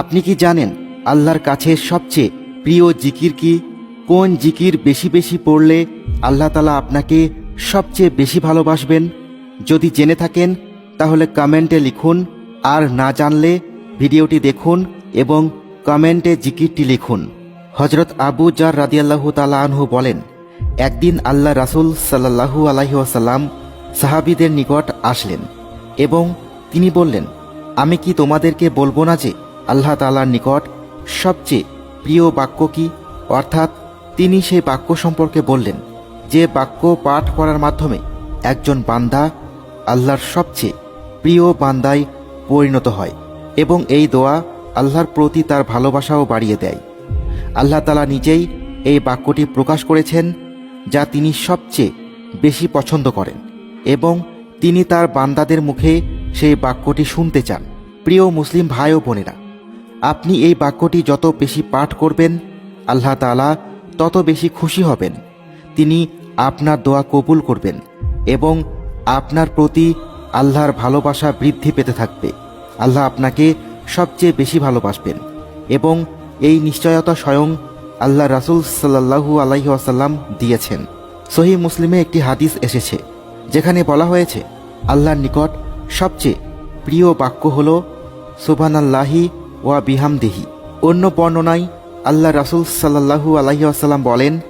আপনি কি জানেন আল্লাহর কাছে সবচেয়ে প্রিয় জিকির কি? কোন জিকির বেশি বেশি পড়লে আল্লাহ তালা আপনাকে সবচেয়ে বেশি ভালোবাসবেন? যদি জেনে থাকেন, তাহলে কমেন্টে লিখুন, আর না জানলে ভিডিওটি দেখুন এবং কমেন্টে জিকিরটি লিখুন। হজরত আবু জার রাদিয়াল্লাহু তালা আনহু বলেন, একদিন আল্লাহ রাসুল সাল্লাহু আসাল্লাম সাহাবিদের নিকট আসলেন এবং তিনি বললেন, আমি কি তোমাদেরকে বলব না যে আল্লাহ তালার নিকট সবচেয়ে প্রিয় বাক্য কি? অর্থাৎ তিনি সেই বাক্য সম্পর্কে বললেন যে বাক্য পাঠ করার মাধ্যমে একজন বান্দা আল্লাহর সবচেয়ে প্রিয় বান্দায় পরিণত হয় এবং এই দোয়া আল্লাহর প্রতি তার ভালোবাসাও বাড়িয়ে দেয়। আল্লাহ তালা নিজেই এই বাক্যটি প্রকাশ করেছেন যা তিনি সবচেয়ে বেশি পছন্দ করেন এবং তিনি তার বান্দাদের মুখে সেই বাক্যটি শুনতে চান। প্রিয় মুসলিম ভাই ও বোনেরা আপনি এই বাক্যটি যত বেশি পাঠ করবেন, আল্লাহ তালা তত বেশি খুশি হবেন। তিনি আপনার দোয়া কবুল করবেন এবং আপনার প্রতি আল্লাহর ভালোবাসা বৃদ্ধি পেতে থাকবে। আল্লাহ আপনাকে সবচেয়ে বেশি ভালোবাসবেন এবং এই নিশ্চয়তা স্বয়ং আল্লাহ রাসুল সাল্লাহু আলাইহি আসাল্লাম দিয়েছেন। সহি মুসলিমে একটি হাদিস এসেছে, যেখানে বলা হয়েছে, আল্লাহর নিকট সবচেয়ে প্রিয় বাক্য হল, সুবহানাল্লাহি ওয়া বিহামদিহি। অন্য বর্ণনায় আল্লাহ রাসুল সাল্লাহু আলাইহি আসাল্লাম বলেন,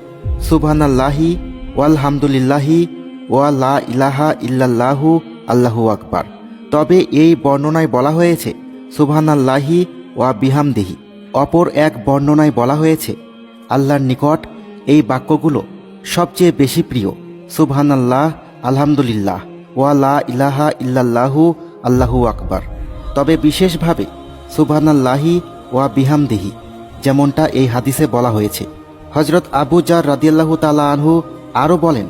সুবহানাল্লাহি ওয়ালহামদুলিল্লাহি ওয়া লা ইলাহা ইল্লাল্লাহু আল্লাহু আকবার। তবে এই বর্ণনায় বলা হয়েছে, সুবহানাল্লাহি ওয়া বিহামদিহি। অপর এক বর্ণনায় বলা হয়েছে, আল্লাহর নিকট এই বাক্যগুলো সবচেয়ে বেশি প্রিয়, সুবহানাল্লাহ, আলহামদুলিল্লাহ, ওয়া লা ইলাহা ইল্লাল্লাহু আল্লাহু আকবার। তবে বিশেষভাবে সুবহানাল্লাহি ওয়া বিহামদিহি, যেমনটা এই হাদিসে বলা হয়েছে। হজরত আবু জার রাদিয়াল্লাহু তালা আনহু আরও বলেন,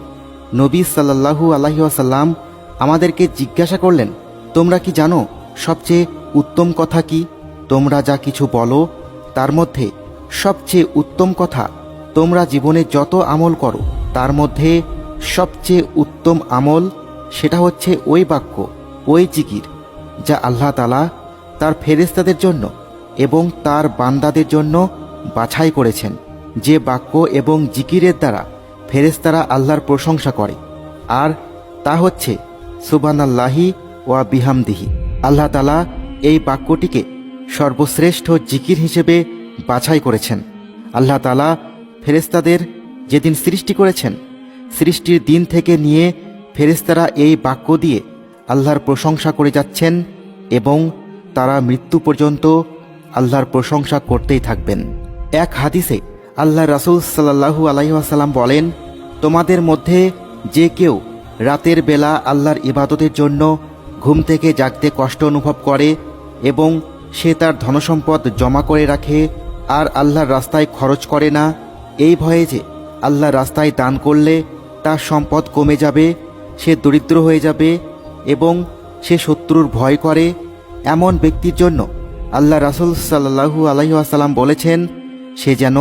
নবী সাল্লাল্লাহু আলাহি আসাল্লাম আমাদেরকে জিজ্ঞাসা করলেন, তোমরা কি জানো সবচেয়ে উত্তম কথা কি? তোমরা যা কিছু বলো, তার মধ্যে সবচেয়ে উত্তম কথা তোমরা জীবনে যত আমল করো, তার মধ্যে সবচেয়ে উত্তম আমল সেটা হচ্ছে ওই বাক্য, ওই জিকির, যা আল্লাহ তালা তার ফেরেস্তাদের জন্য এবং তার বান্দাদের জন্য বাছাই করেছেন, যে বাক্য এবং জিকিরের দ্বারা ফেরেস্তারা আল্লাহর প্রশংসা করে। আর তা হচ্ছে সুবানাল্লাহি ওয়া বিহামদিহি। আল্লাহ তালা এই বাক্যটিকে সর্বশ্রেষ্ঠ জিকির হিসেবে বাছাই করেছেন। আল্লাহ তালা ফেরেস্তাদের যেদিন সৃষ্টি করেছেন, সৃষ্টির দিন থেকে নিয়ে ফেরেস্তারা এই বাক্য দিয়ে আল্লাহর প্রশংসা করে যাচ্ছেন এবং তারা মৃত্যু পর্যন্ত আল্লাহর প্রশংসা করতেই থাকবেন। এক হাদিসে আল্লাহ রাসুল সাল্লাহু আলাইসাল্লাম বলেন, তোমাদের মধ্যে যে কেউ রাতের বেলা আল্লাহর ইবাদতের জন্য ঘুম থেকে জাগতে কষ্ট অনুভব করে এবং সে তার ধনসম্পদ জমা করে রাখে আর আল্লাহর রাস্তায় খরচ করে না, এই ভয়ে যে আল্লাহর রাস্তায় দান করলে তার সম্পদ কমে যাবে, সে দরিদ্র হয়ে যাবে এবং সে শত্রুর ভয় করে এমন ব্যক্তির জন্য আল্লাহ রাসুল সাল্লাহু আলহিহাসাল্লাম বলেছেন, সে যেন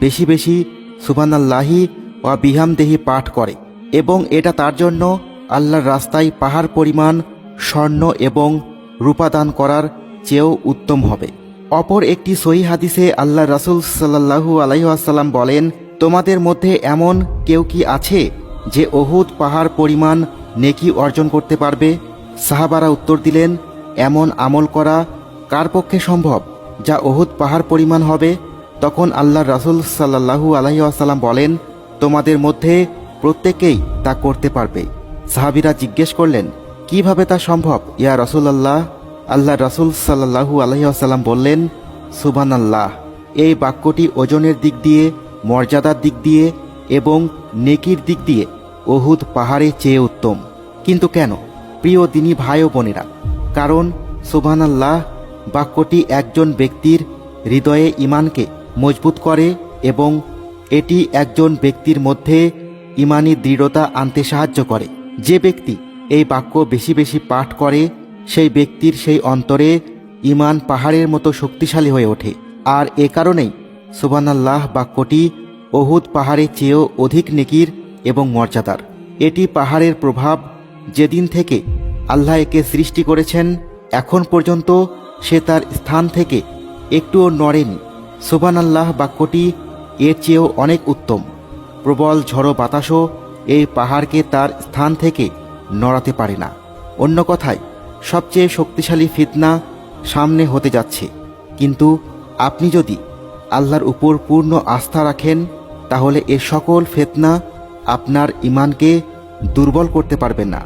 বেশি বেশি সুবানাল্লাহি ও বিহামদেহি পাঠ করে এবং এটা তার জন্য আল্লাহর রাস্তায় পাহাড় পরিমাণ স্বর্ণ এবং রূপাদান করার চেয়েও উত্তম হবে। অপর একটি সহি হাদিসে আল্লাহ রাসুল সাল্লাহু আলহিহাসাল্লাম বলেন, তোমাদের মধ্যে এমন কেউ কি আছে যে অহুদ পাহাড় পরিমাণ নেকি অর্জন করতে পারবে? সাহাবারা উত্তর দিলেন এমন আমল করা কার পক্ষে সম্ভব? যা অহুদ পাহাড় পরিমাণ হবে? তখন আল্লাহ রাসুল সাল্লাহু আলহি আসাল্লাম বলেন, তোমাদের মধ্যে প্রত্যেকেই তা করতে পারবে। সাহাবিরা জিজ্ঞেস করলেন, কীভাবে তা সম্ভব? ইয়া রসুল্লাহ আল্লাহ রাসুল সাল্লাহু আলহি আসাল্লাম বললেন সুবান আল্লাহ এই বাক্যটি ওজনের দিক দিয়ে, মর্যাদার দিক দিয়ে এবং নেকির দিক দিয়ে অহুদ পাহাড়ে চেয়ে উত্তম। কিন্তু কেন? প্রিয় দিনী ভাই ও বোনেরা কারণ সুবান আল্লাহ বাক্যটি একজন ব্যক্তির হৃদয়ে ইমানকে মজবুত করে এবং এটি একজন ব্যক্তির মধ্যে ইমানি দৃঢ়তা আনতে সাহায্য করে। যে ব্যক্তি এই বাক্য বেশি বেশি পাঠ করে, সেই ব্যক্তির সেই অন্তরে ইমান পাহাড়ের মতো শক্তিশালী হয়ে ওঠে। আর এ কারণেই সুবানাল্লাহ বাক্যটি অহুদ পাহাড়ের চেয়েও অধিক নেকির এবং মর্যাদার। এটি পাহাড়ের প্রভাব যেদিন থেকে আল্লাহ একে সৃষ্টি করেছেন, এখন পর্যন্ত সে তার স্থান থেকে একটুও নড়েনি। সুবান আল্লাহ বাক্যটি এর চেয়েও অনেক উত্তম। প্রবল ঝড়ো বাতাসও এই পাহাড়কে তার স্থান থেকে নড়াতে পারে না। অন্য কথায়, সবচেয়ে শক্তিশালী ফিতনা সামনে হতে যাচ্ছে। কিন্তু আপনি যদি আল্লাহর উপর পূর্ণ আস্থা রাখেন, তাহলে এ সকল ফেতনা আপনার ইমানকে দুর্বল করতে পারবে না।